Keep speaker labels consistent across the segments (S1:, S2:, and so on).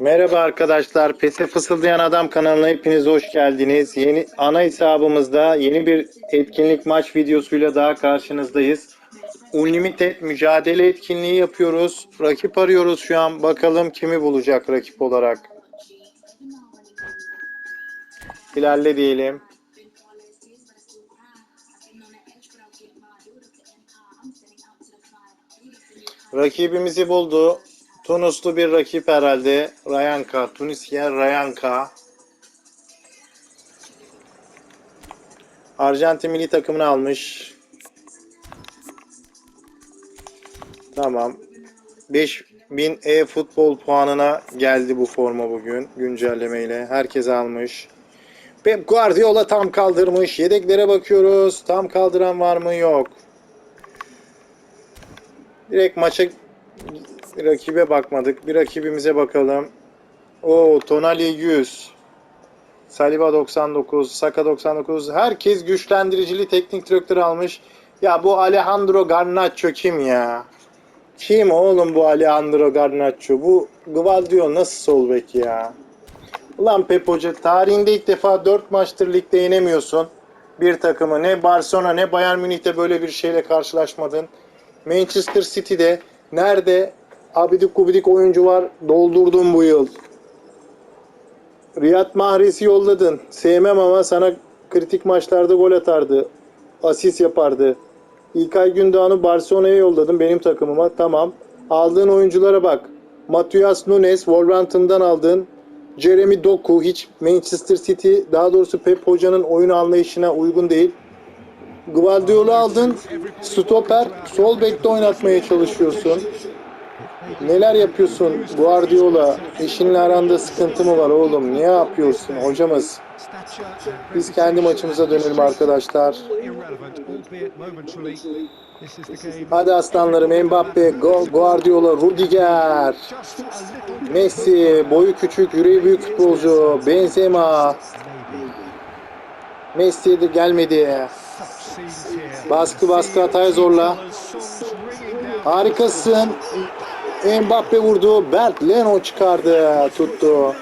S1: Merhaba arkadaşlar. PES'e Fısıldayan Adam kanalına hepiniz hoş geldiniz. Yeni ana hesabımızda yeni bir etkinlik maç videosuyla daha karşınızdayız. Unlimited mücadele etkinliği yapıyoruz. Rakip arıyoruz şu an. Bakalım kimi bulacak rakip olarak. İlerle diyelim. Rakibimizi buldu. Tunuslu bir rakip herhalde. Rayanka. Tunisya Rayanka. Arjantin milli takımını almış. Tamam. 5000 e-futbol puanına geldi bu forma bugün güncellemeyle. Herkes almış. Pep Guardiola tam kaldırmış. Yedeklere bakıyoruz. Tam kaldıran var mı? Yok. Direkt maça rakibe bakmadık. Bir rakibimize bakalım. O Tonali 100. Saliba 99, Saka 99. Herkes güçlendiricili teknik direktör almış. Ya bu Alejandro Garnacho kim ya? Kim oğlum bu Alejandro Garnacho? Bu Gvaldio nasıl sol bek ya? Ulan Pep Hoca tarihinde ilk defa 4 maçtır ligde yenemiyorsun. Bir takımı ne Barcelona ne Bayern Münih'te böyle bir şeyle karşılaşmadın. Manchester City'de nerede abidik gubidik oyuncu var doldurdun bu yıl. Riyad Mahrez'i yolladın. Sevmem ama sana kritik maçlarda gol atardı. Asist yapardı. İlkay Gündoğan'ı Barcelona'ya yolladın benim takımıma. Tamam. Aldığın oyunculara bak. Matias Nunes Wolverhampton'dan aldın. Jeremy Doku hiç Manchester City daha doğrusu Pep Hoca'nın oyun anlayışına uygun değil. Guardiola aldın. Stoper sol bekte oynatmaya çalışıyorsun. Neler yapıyorsun Guardiola? Eşinle aranda sıkıntı mı var oğlum? Ne yapıyorsun hocamız? Biz kendi maçımıza dönelim arkadaşlar. Hadi aslanlarım Mbappe, Gu- Guardiola, Rudiger, Messi, boyu küçük, yüreği büyük futbolcu, Benzema, Messi de gelmedi. Baskı baskı hataya zorla. Harikasın. Mbappe vurdu. Bert Leno çıkardı. Tuttu.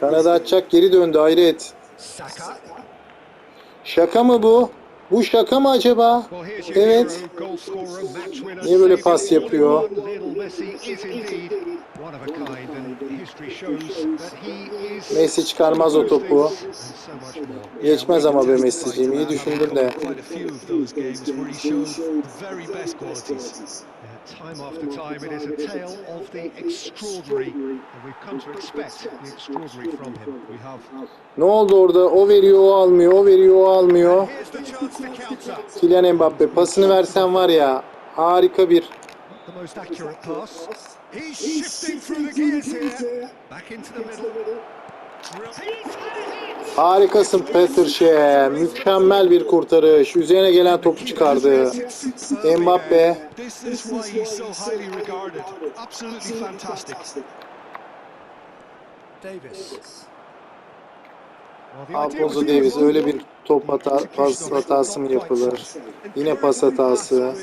S1: Kanada atacak geri döndü hayret. Şaka mı bu? Bu şaka mı acaba? Evet. Niye böyle pas yapıyor? Messi çıkarmaz o topu. Geçmez ama be Messi'ciğim. İyi düşündün de.
S2: Time after time, it is a tale of the extraordinary, and we've come to expect the extraordinary from him. We have.
S1: Ne oldu orada? O veriyor, o almıyor. O veriyor, o almıyor. Kylian Mbappe pasını versen var ya harika bir
S2: The most accurate pass. He's shifting through the gears here. Back into the middle.
S1: Harikasın Peter Şeh. Mükemmel bir kurtarış. Üzerine gelen topu çıkardı. Mbappe Alfonso Davis öyle bir top hata, pas hatası mı yapılır? Yine pas hatası.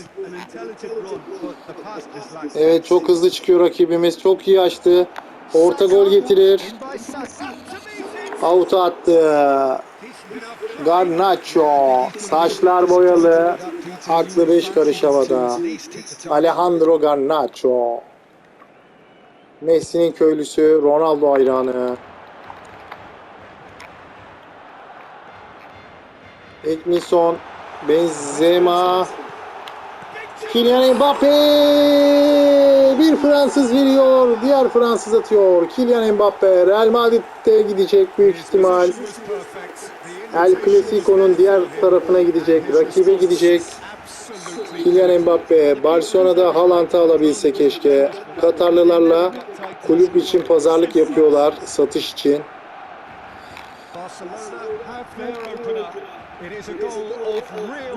S1: Evet çok hızlı çıkıyor rakibimiz. Çok iyi açtı. Orta gol getirir. Out'a attı. Garnacho. Saçlar boyalı. Aklı beş karış havada. Alejandro Garnacho. Messi'nin köylüsü, Ronaldo hayranı. Ekmison, Benzema, Kylian Mbappe bir Fransız veriyor, diğer Fransız atıyor. Kylian Mbappe Real Madrid'de gidecek büyük ihtimal. El Clasico'nun diğer tarafına gidecek, rakibe gidecek. Kylian Mbappe Barcelona'da Haaland'ı alabilse keşke. Katarlılarla kulüp için pazarlık yapıyorlar satış için.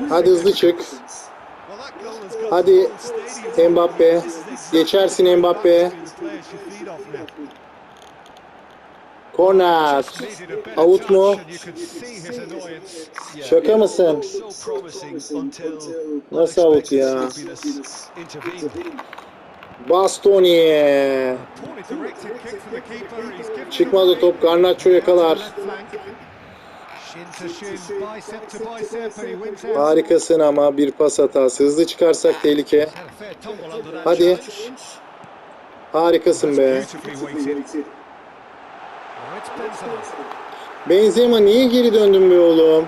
S1: Hadi hızlı çık. Hadi. Mbappe. Geçersin Mbappe. Korner.
S2: Just needed a better
S1: Out
S2: touch
S1: mu? Şaka mısın? Nasıl out ya? Bastoni. Çıkmadı
S2: away.
S1: top. Garnacho yakalar. Harikasın ama bir pas hatası. Hızlı çıkarsak tehlike. Hadi. Harikasın be.
S2: Benzema
S1: niye geri döndün be oğlum?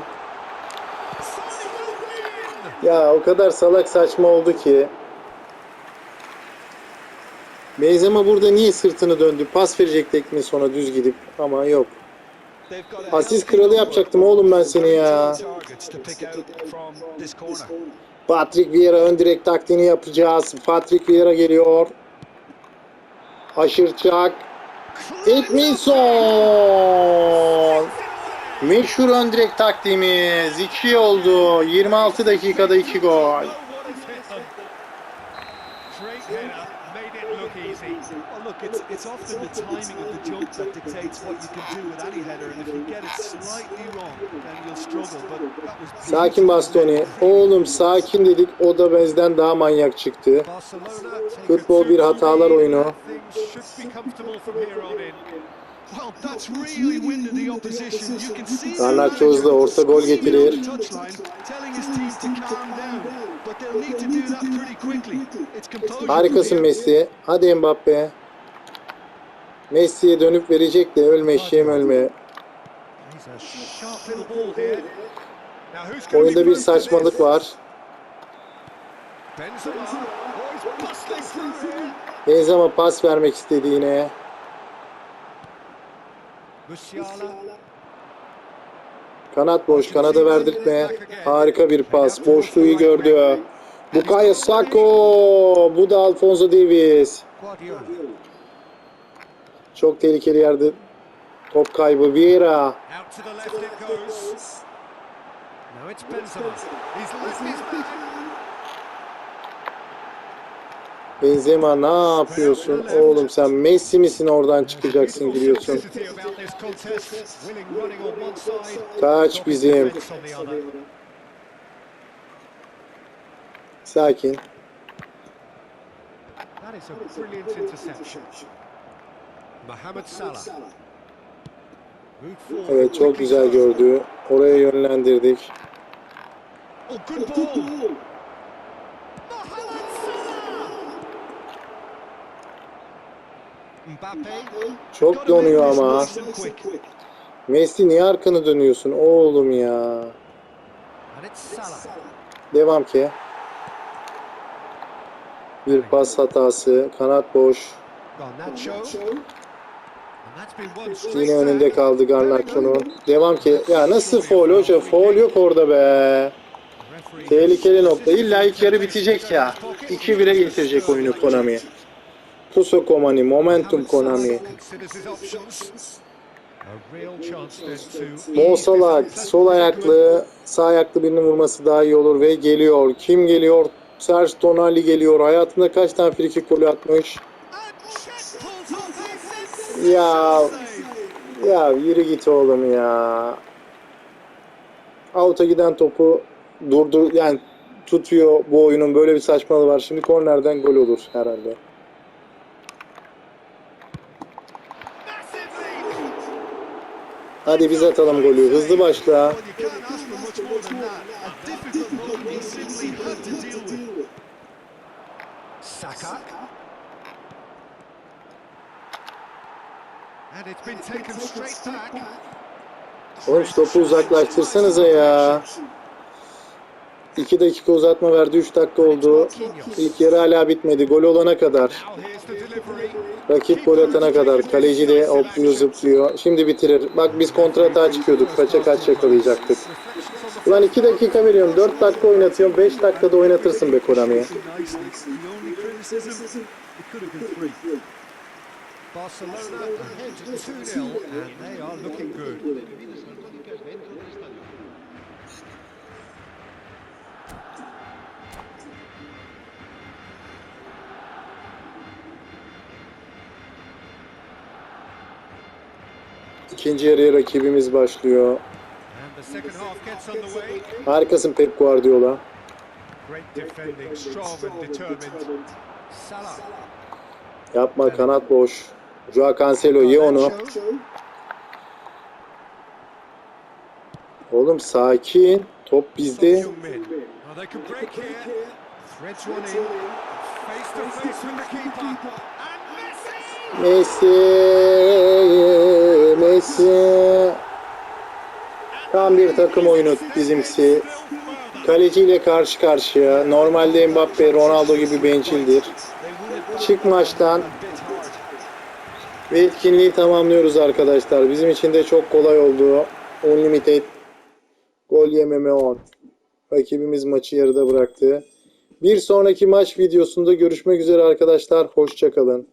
S1: Ya o kadar salak saçma oldu ki. Benzema burada niye sırtını döndü? Pas verecek tekme sonra düz gidip ama yok. Asist kralı yapacaktım oğlum ben seni ya. Patrick Vieira ön direkt taktiğini yapacağız. Patrick Vieira geliyor. Aşırçak. Etminson. Meşhur ön direkt taktiğimiz. 2 oldu. 26 dakikada 2 gol.
S3: İt's often the timing of the jump that dictates what you can do with any header, and if you get it slightly wrong, then you'll struggle. But that was
S1: Sakin Bastoni. Oğlum sakin dedik. O da bezden daha manyak çıktı. Futbol bir
S2: 2-1
S1: hatalar oyunu.
S2: and Things should be comfortable from here on in.
S3: Well, that's really winded the opposition. You can see the
S1: Garnacho hızlı
S3: manager
S1: orta gol getirir. Harikasın. Messi. Hadi Mbappe. Messi'ye dönüp verecek de ölme eşeğim ölme. Oyunda bir saçmalık var.
S2: Benzema.
S1: Pas vermek istedi yine.
S2: Musiala.
S1: Kanat boş, kanada verdirtme. Harika bir pas. Boşluğu gördü. Bukayo Sako. Bu da Alfonso Davies. Çok tehlikeli yerde. Top kaybı. Vieira.
S2: Benzema.
S1: Ne yapıyorsun? Oğlum sen Messi misin oradan çıkacaksın giriyorsun.
S2: Dropping
S1: bizim. Sakin.
S2: That is a brilliant interception.
S1: Evet çok güzel gördü. Oraya yönlendirdik. Çok donuyor ama. Messi niye arkanı dönüyorsun? Oğlum ya. Devam ki. Bir pas hatası. Kanat boş. Yine önünde kaldı Garnacho'nun. Devam ki. Ya nasıl foul hoca? Foul yok orada be. Tehlikeli nokta. İlla ilk yarı bitecek ya. 2-1'e getirecek oyunu Konami. Puso Konami. Momentum Konami. Mo Salah sol ayaklı, sağ ayaklı birinin vurması daha iyi olur ve geliyor. Kim geliyor? Serge Tonali geliyor. Hayatında kaç tane frikik golü atmış? Ya ya yürü git oğlum ya. Out'a giden topu durdur yani tutuyor bu oyunun böyle bir saçmalığı var. Şimdi kornerden gol olur herhalde. Hadi biz atalım golü. Hızlı başla.
S3: Well,
S1: Oğlum topu uzaklaştırsanıza ya. 2 dakika uzatma verdi. 3 dakika oldu. İlk yarı hala bitmedi. Gol olana kadar. Rakip gol atana kadar. Kaleci de hopluyor zıplıyor. Şimdi bitirir. Bak biz kontratağa çıkıyorduk. Kaça kaç yakalayacaktık. Ulan 2 dakika veriyorum. 4 dakika oynatıyorum. 5 dakikada oynatırsın be Konami'ye.
S2: Barcelona ahead 2-0 and they are looking good.
S1: İkinci yarıya rakibimiz başlıyor. Harikasın Pep Guardiola. Yapma kanat boş. Joao Cancelo ye onu. Oğlum sakin. Top bizde. Messi, Messi. Tam bir takım oyunu bizimkisi. Kaleciyle karşı karşıya. Normalde Mbappe, Ronaldo gibi bencildir. Çık maçtan ve etkinliği tamamlıyoruz arkadaşlar. Bizim için de çok kolay oldu. Unlimited gol yememe 10. Rakibimiz maçı yarıda bıraktı. Bir sonraki maç videosunda görüşmek üzere arkadaşlar. Hoşçakalın.